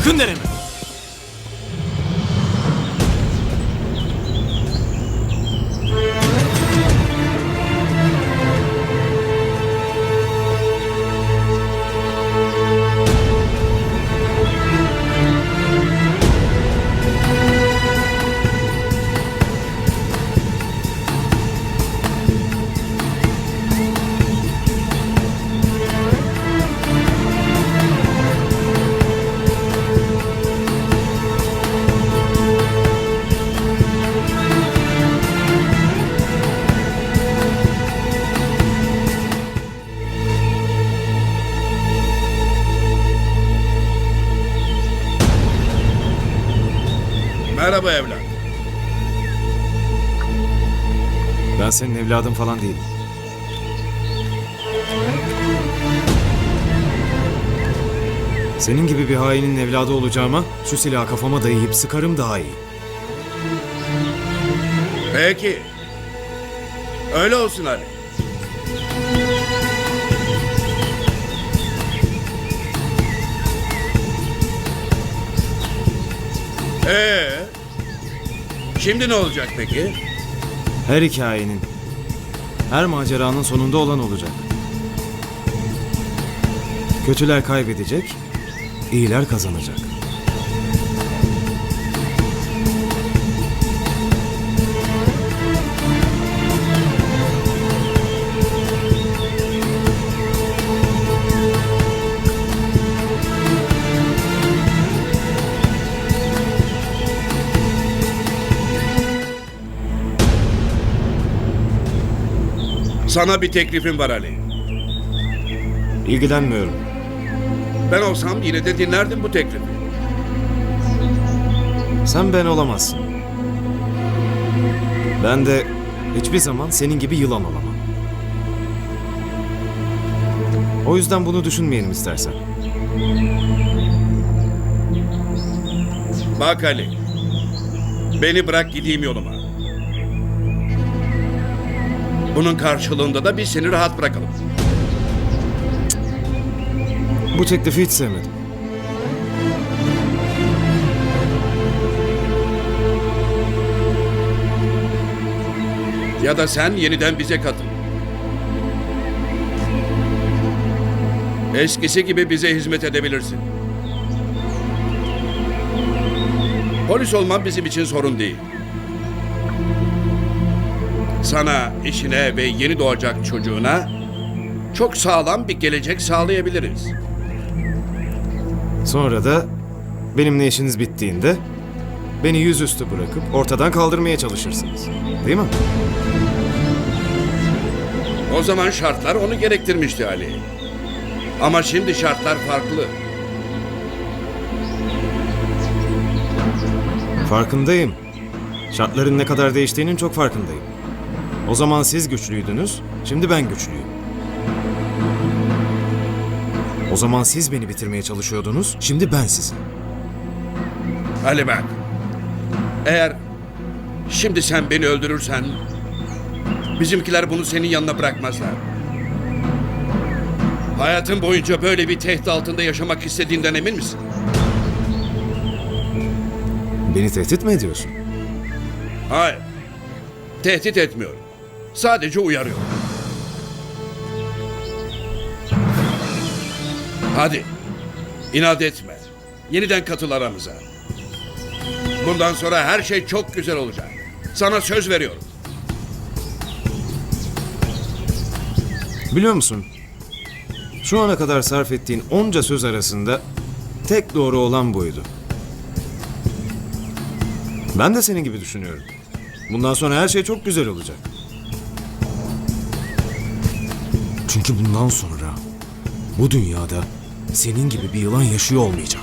そんでね。Merhaba evlat. Ben senin evladın falan değilim. Senin gibi bir hainin evladı olacağıma şu silahı kafama dayayıp sıkarım daha iyi. Peki. Öyle olsun Ali. Ee, şimdi ne olacak peki? Her hikayenin, her maceranın sonunda olan olacak. Kötüler kaybedecek, iyiler kazanacak. Sana bir teklifim var Ali. İlgilenmiyorum. Ben olsam yine de dinlerdim bu teklifi. Sen ben olamazsın. Ben de hiçbir zaman senin gibi yılan olamam. O yüzden bunu düşünmeyelim istersen. Bak Ali. Beni bırak gideyim yoluma. Bunun karşılığında da biz seni rahat bırakalım. Bu teklifi hiç sevmedim. Ya da sen yeniden bize katıl. Eskisi gibi bize hizmet edebilirsin. Polis olman bizim için sorun değil. Sana, işine ve yeni doğacak çocuğuna çok sağlam bir gelecek sağlayabiliriz. Sonra da benimle işiniz bittiğinde beni yüzüstü bırakıp ortadan kaldırmaya çalışırsınız. Değil mi? O zaman şartlar onu gerektirmişti Ali. Ama şimdi şartlar farklı. Farkındayım. Şartların ne kadar değiştiğinin çok farkındayım. O zaman siz güçlüydünüz, şimdi ben güçlüyüm. O zaman siz beni bitirmeye çalışıyordunuz, şimdi ben sizi. Ali bak. Eğer şimdi sen beni öldürürsen bizimkiler bunu senin yanına bırakmazlar. Hayatın boyunca böyle bir tehdit altında yaşamak istediğinden emin misin? Beni tehdit mi ediyorsun? Hayır. Tehdit etmiyorum. Sadece uyarıyorum. Hadi. İnat etme. Yeniden katıl aramıza. Bundan sonra her şey çok güzel olacak. Sana söz veriyorum. Biliyor musun? Şu ana kadar sarf ettiğin onca söz arasında tek doğru olan buydu. Ben de senin gibi düşünüyorum. Bundan sonra her şey çok güzel olacak. Çünkü bundan sonra bu dünyada senin gibi bir yılan yaşıyor olmayacak.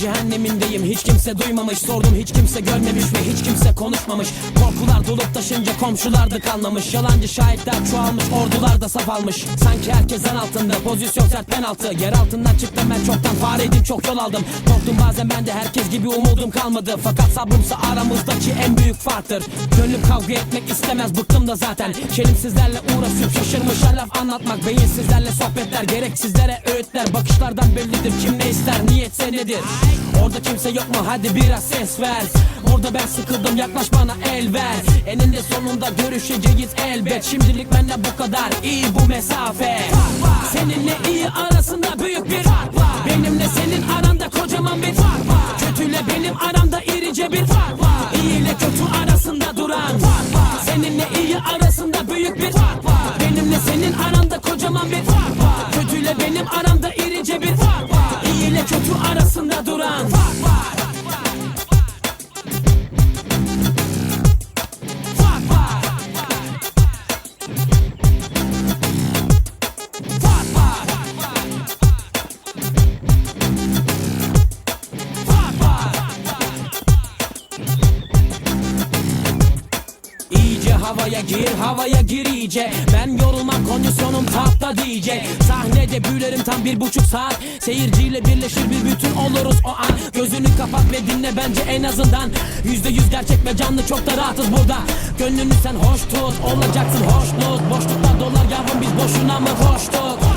cehennemindeyim. Hiç kimse duymamış. Sordum hiç kimse görmemiş ve hiç kimse konuşmamış. Korkular dolup taşınca komşular da kanlamış Yalancı şahitler çoğalmış ordular da saf almış. Sanki herkes en altında pozisyon sert penaltı. Yer altından çıktım ben çoktan fareydim çok yol aldım. Korktum bazen ben de herkes gibi umudum kalmadı. Fakat sabrımsa aramızdaki en büyük farktır. Gönlüm kavga etmek istemez bıktım da zaten. Çelimsizlerle uğraşıp şaşırmışlar laf anlatmak. Beyinsizlerle sohbetler gereksizlere öğütler. Bakışlardan bellidir kim ne ister niyetse nedir Orada kimse yok mu? Hadi biraz ses ver. Burada ben sıkıldım yaklaş bana el ver. Eninde sonunda görüşeceğiz elbet. Şimdilik bende bu kadar. İyi bu mesafe. Seninle iyi arasında büyük bir havaya gir Ben yorulmam kondisyonum tapta diyecek. Sahnede büyülerim tam bir buçuk saat. Seyirciyle birleşir bir bütün oluruz o an. Gözünü kapat ve dinle bence en azından. Yüzde yüz gerçek ve canlı çok da rahatız burada. Gönlünü sen hoş tut olacaksın hoşnut. Boşlukta dolar yavrum biz boşuna mı koştuk